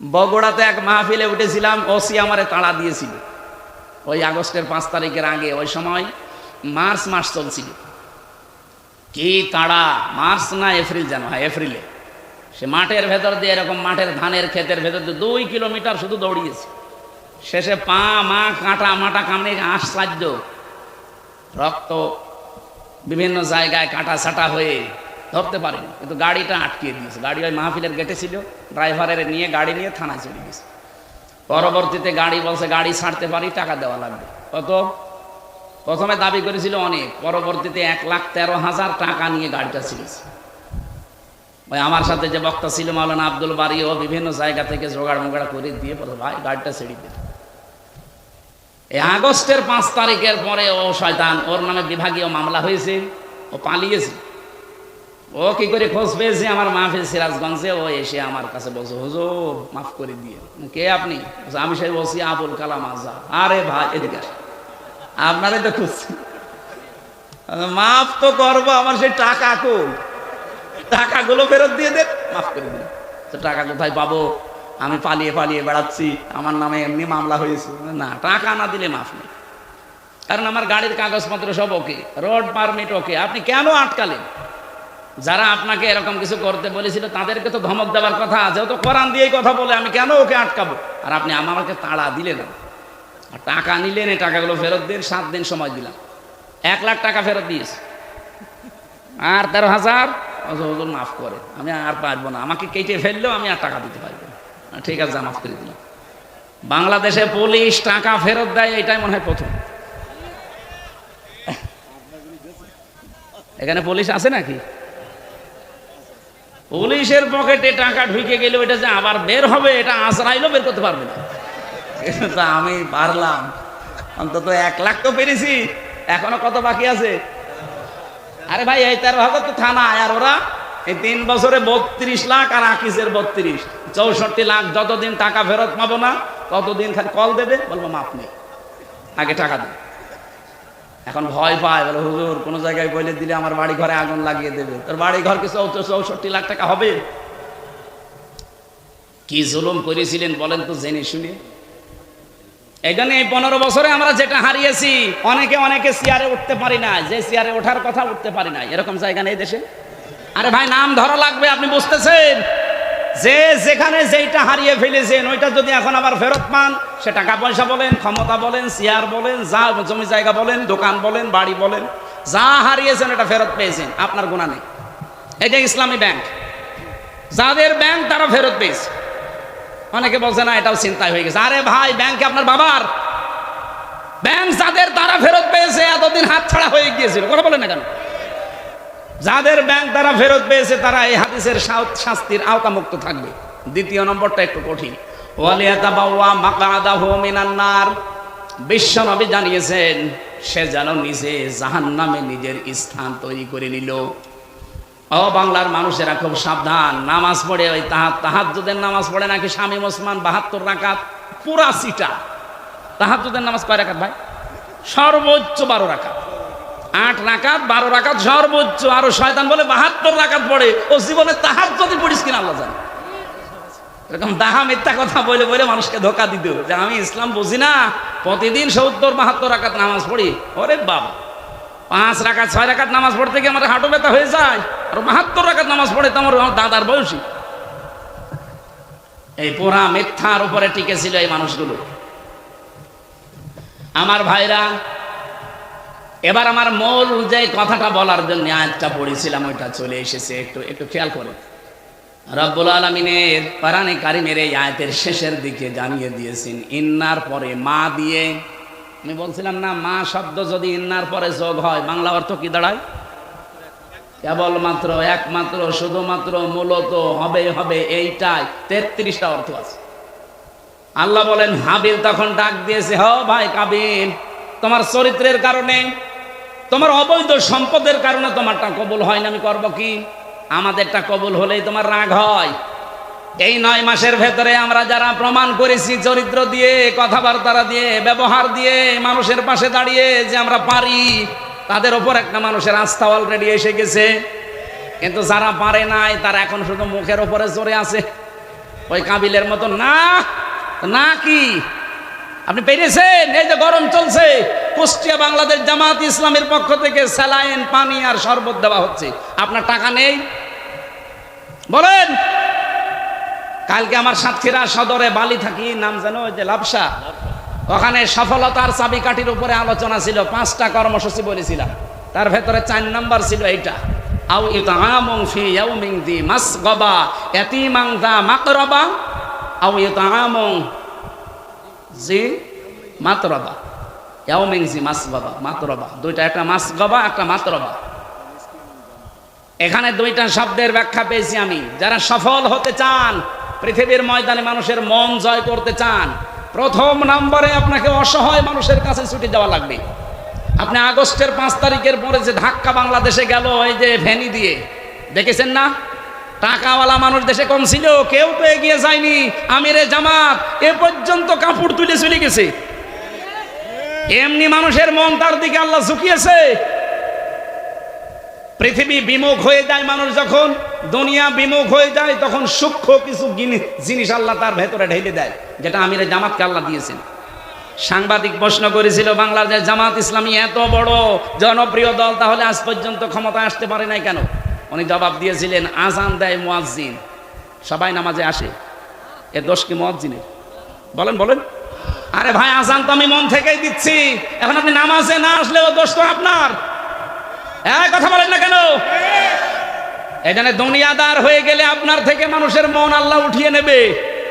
বগুড়াতে এক মাহফিলে উঠেছিলাম, ওসি আমারে তাড়া দিয়েছিল। ওই আগস্টের পাঁচ তারিখের আগে, ওই সময় মার্চ মাস চলছিল। কি তাড়া, মার্চ না এপ্রিল যেন হ্যাঁ এপ্রিলে। সে মাঠের ভেতর দিয়ে এরকম মাঠের ধানের ক্ষেতের ভেতর দিয়ে দুই কিলোমিটার শুধু দৌড়িয়েছে। শেষে পা, মা, কাঁটা, মাটা, কামড়ে আশ্চর্য। রক্ত বিভিন্ন জায়গায় কাটা ছাটা হয়ে ধরতে পারেনি। কিন্তু গাড়িটা আটকিয়ে দিয়েছে। গাড়ি ওই মাহফিলের গেটে ছিল। ড্রাইভারের নিয়ে গাড়ি নিয়ে থানায় চলে গেছে। পরবর্তীতে গাড়ি বলছে, গাড়ি ছাড়তে পারি, টাকা দেওয়া লাগবে। কত? প্রথমে দাবি করেছিল অনেক। পরবর্তীতে এক লাখ তেরো হাজার টাকা নিয়ে গাড়িটা ছিলেছে ওই আমার সাথে যে বক্তা ছিল মাওলানা আব্দুল বাড়ি ও বিভিন্ন জায়গা থেকে জোগাড় মোগাড় করে দিয়ে বলে ভাই, গাড়িটা ছেড়ে দিন এই আগস্টের পাঁচ তারিখের পরে ও শয়তান, ওর নামে বিভাগীয় মামলা হয়েছে। ও পালিয়েছে। ও কি করে খোঁজ পেয়েছে? আমার মাহফিল সিরাজগঞ্জে, ও এসে আমার কাছে বলছে, হুজুর, মাফ করে দিয়ে। কে আপনি? আমি সেই বলছি আবুল কালাম আজাদ আরে ভাই, এদিকে আসেন। আপনারাই তো খুঁজছি মাফ তো করব, আমার সেই টাকা কই? টাকাগুলো ফেরত দিয়ে দেন, মাফ করে দিন তো টাকা কোথায় পাবো? আমি পালিয়ে পালিয়ে বেড়াচ্ছি, আমার নামে এমনি মামলা হয়েছে। না, টাকা না দিলে মাফ নেই। কারণ আমার গাড়ির কাগজপত্র সব ওকে, রোড পারমিট ওকে। আপনি কেন আটকালেন? যারা আপনাকে এরকম কিছু করতে বলেছিল, তাদেরকে তো ধমক দেওয়ার কথা যেহেতু কোরআন দিয়েই কথা বলে, আমি কেন ওকে আটকাবো? আর আপনি আমাকে তাড়া দিলেন আর টাকা নিলেন, এই টাকাগুলো ফেরত দিন, সাত দিন সময় দিলাম। এক লাখ টাকা ফেরত দিয়েছে। আর তেরো হাজার? হজুর মাফ করে আমি আর পারব না। আমাকে কেটে ফেললেও আমি আর টাকা দিতে পারব না। ঠিক আছে, মাফ করে দিলাম। বাংলাদেশে পুলিশ টাকা ফেরত দেয়, এটাই মনে হয় প্রথম। এখানে পুলিশ আছে নাকি? পুলিশের পকেটে টাকা ঢুকে গেলে ওইটা যে আবার বের হবে, এটা আজরাইলও বের করতে পারবে না। আমি পারলাম। অন্তত এক লাখ তো পেরেছি, এখনও কত বাকি আছে? আরে ভাই, এই তেরো হাজার তো থানা আর ওরা এই তিন বছরে বত্রিশ লাখ আর আকিসের বত্রিশ। চৌষট্টি লাখ যতদিন টাকা ফেরত পাবো না, ততদিন খালি কল দেবে, বলব মাপ নেই। আগে টাকা দেবে এখন ভয় পায়, বলে, হুজুর, কোনো জায়গায় বলে দিলে আমার বাড়ি ঘরে আগুন লাগিয়ে দেবে। তোর বাড়ি ঘর কি চৌষট্টি লাখ টাকা হবে? কি জুলুম করেছিলেন বলেন তো জেনে শুনে। এই এই পনেরো বছরে আমরা যেটা হারিয়েছি, অনেকে অনেকে চেয়ারে উঠতে পারি না যে চেয়ারে ওঠার কথা উঠতে পারি না এরকম জায়গা নেই দেশে। আরে ভাই, নাম ধরা লাগবে, আপনি বুঝতেছেন? যে যেখানে যেইটা হারিয়ে ফেলেছেন, ওইটা যদি এখন আবার ফেরত পান, সে টাকা পয়সা বলেন, ক্ষমতা বলেন চেয়ার বলেন, যা জমি জায়গা বলেন, দোকান বলেন, বাড়ি বলেন, যা হারিয়েছেন এটা ফেরত পেয়েছেন, আপনার গুণা নেই। এটা ইসলামী ব্যাংক, যাদের ব্যাংক তারা ফেরত পেয়েছে। অনেকে বলছে, না, এটাও চিন্তায় হয়ে গেছে। আরে ভাই, ব্যাংকে আপনার বাবার। ব্যাংক যাদের তারা ফেরত পেয়েছে, এতদিন হাত ছাড়া হয়ে গিয়েছিল। কথা বলেন না কেন? যাদের ব্যাংক তারা ফেরত পেয়েছে, তারা এই হাদিসের শাস্তির আওতামুক্ত থাকবে। দ্বিতীয় নম্বরটা একটু কঠিন। ওয়ালিয়াতাবাওয়া মাকাদাহু মিনান নার। বিশ্ব জানিয়েছেন, সে যেন নিজে জাহান্নামে নিজের স্থান তৈরি করে নিল। ও বাংলার মানুষেরা খুব সাবধান। নামাজ পড়ে ওই তাহাত তাহাজ্জুদের নামাজ পড়ে নাকি স্বামী ওসমান বাহাত্তর রাকাত? পুরা সিটা। তাহাজ্জুদের নামাজ কয় রাকাত ভাই? সর্বোচ্চ বারো রাকাত। আট রাকাত, বারো রাকাত, সর্বোচ্চ। আরও শয়তান বলে বাহাত্তর রাকাত পড়ে। ও জীবনে তাহার যদি পড়িস কিনা আল্লাহ জানে। এরকম দাহা মিথ্যা কথা বলে বলে মানুষকে ধোকা দিত যে আমি ইসলাম বুঝি না। প্রতিদিন সত্তর, বাহাত্তর রাকাত নামাজ পড়ি। ওরে বাবা। পাঁচ রাকাত, ছয় রাকাত নামাজ পড়তে গিয়ে আমার হাঁটু ব্যথা হয়ে যায়। আর বাহাত্তর রাকাত নামাজ পড়ে তো আমার দাদার বয়সী। এই পোড়া মিথ্যার উপরে টিকেছিল এই মানুষগুলো। আমার ভাইরা এবার আমার মূল যে কথাটা বলার জন্য আয়াতটা পড়েছিলাম, ওইটা চলে এসেছে, একটু একটু খেয়াল করে। রব্বুল আলমিনের পারানে কারিমের এই আয়াতের শেষের দিকে জানিয়ে দিয়েছেন, ইন্নার পরে মা দিয়ে, আমি বলছিলাম না, মা শব্দ যদি ইন্নার পরে যোগ হয়, বাংলা অর্থ কি দাঁড়ায়? কেবলমাত্র, একমাত্র, শুধুমাত্র, মূলত হবে হবে এইটাই, তেত্রিশটা অর্থ আছে। আল্লাহ বলেন, হাবিল তখন ডাক দিয়েছে, হ ভাই কাবিল, তোমার চরিত্রের কারণে তোমার অবৈধ সম্পদের কারণে তোমারটা কবুল হয় না আমি করব কি? আমাদেরটা কবুল হলেই তোমার রাগ হয়। এই নয় মাসের ভেতরে আমরা যারা প্রমাণ করেছি, চরিত্র দিয়ে, কথাবার্তা দিয়ে, ব্যবহার দিয়ে, মানুষের পাশে দাঁড়িয়ে যে আমরা পারি, তাদের ওপর একটা মানুষের আস্থা অলরেডি এসে গেছে। কিন্তু যারা পারে নাই, তারা এখন শুধু মুখের ওপরে চড়ে আছে। ওই কাবিলের মতো না না কি? আপনি পেরেছেন? এই যে গরম চলছে। কুষ্টিয়া বাংলাদেশ জামাত ইসলামের পক্ষ থেকে স্যালাইন, পানি আর শরবত দেওয়া হচ্ছে। আপনার টাকা নেই? বলেন। কালকে আমার সাতক্ষীরা সদরে বালি থাকি, নাম জানো যে লাভসা ওখানে সফলতার চাবিকাঠির উপরে আলোচনা ছিল, পাঁচটা কর্মসূচি বলেছিলাম। তার ভেতরে চার নাম্বার ছিল এইটা। ইয়াউমিন দি দা ইতামুং জি মাতরবা। ইয়াউমিং জি মাসগাবা, মাতরবা। দুইটা একটা মাসগাবা, একটা মাতরবা। এখানে দুইটা শব্দের ব্যাখ্যা পেয়েছি আমি। যারা সফল হতে চান, পৃথিবীর ময়দানে মানুষের মন জয় করতে চান, প্রথম নম্বরে আপনাকে অসহায় মানুষের কাছে ছুটে যাওয়া লাগবে। আপনি আগস্টের পাঁচ তারিখের পরে যে ধাক্কা বাংলাদেশে গেল ওই যে ভ্যানি দিয়ে, দেখেছেন না? টাকাওয়ালা মানুষ দেশে কম ছিল, কেউ তো এগিয়ে যায়নি। আমিরে জামাত, এ পর্যন্ত কাপড় তুলে চলে গেছে। এমনি মানুষের মন তার দিকে আল্লাহ ঝুঁকিয়েছে। পৃথিবী বিমুখ হয়ে যায় মানুষ যখন, দুনিয়া বিমুখ হয়ে যায়, তখন সূক্ষ্ম কিছু জিনিস আল্লাহ তার ভেতরে ঢেলে দেয়, যেটা আমিরে জামাতকে আল্লাহ দিয়েছেন। সাংবাদিক প্রশ্ন করেছিল, বাংলাদেশ জামাত ইসলামী এত বড় জনপ্রিয় দল, তাহলে আজ পর্যন্ত ক্ষমতা আসতে পারে নাই কেন? উনি জবাব দিয়েছিলেন, আজান দেয় মুয়াজ্জিন, সবাই নামাজে আসে। এ দোষ কি মুয়াজ্জিনের? বলেন বলেন। আরে ভাই, আজান তো আমি মন থেকেই দিচ্ছি। এখন আপনি নামাজে না আসলেও দোষ তো আপনার। হ্যাঁ কথা বলেন না কেন? এখানে দুনিয়াদার হয়ে গেলে আপনার থেকে মানুষের মন আল্লাহ উঠিয়ে নেবে।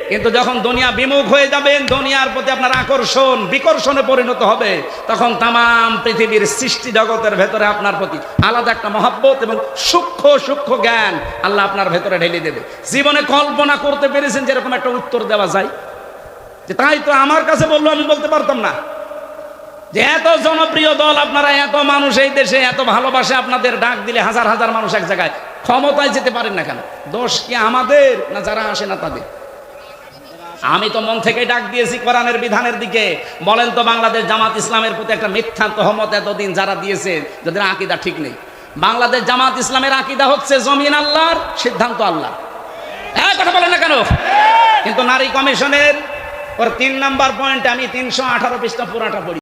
কিন্তু যখন দুনিয়া বিমুখ হয়ে যাবেন, দুনিয়ার প্রতি আপনার আকর্ষণ, বিকর্ষণে পরিণত হবে, তখন তাম পৃথিবীর সৃষ্টি জগতের ভেতরে আপনার প্রতি আলাদা একটা মহাব্বত এবং সূক্ষ্ম সূক্ষ্ম জ্ঞান আল্লাহ আপনার ভেতরে ঢেলে দেবে। জীবনে কল্পনা করতে পেরেছেন যেরকম একটা উত্তর দেওয়া যায়? যে তাই তো আমার কাছে বলল, আমি বলতে পারতাম না। যে এত জনপ্রিয় দল আপনারা, এত মানুষ এই দেশে, এত ভালোবাসে আপনাদের ডাক দিলে হাজার হাজার মানুষ এক জায়গায়। ক্ষমতায় যেতে পারেন না কেন? দোষ কি আমাদের না যারা আসে না তাদের? আমি তো মন থেকে ডাক দিয়েছি কোরআনের বিধানের দিকে। বলেন তো বাংলাদেশ জামাত ইসলামের প্রতি একটা মিথ্যা তহমত এতদিন যারা দিয়েছে, যাদের আকিদা ঠিক নেই। বাংলাদেশ জামাত ইসলামের আকিদা হচ্ছে জমিন আল্লাহর, সিদ্ধান্ত আল্লাহ কথা বলেন না কেন? কিন্তু নারী কমিশনের ওর তিন নাম্বার পয়েন্ট আমি তিনশো আঠারো পৃষ্ঠা পুরাটা পড়ি।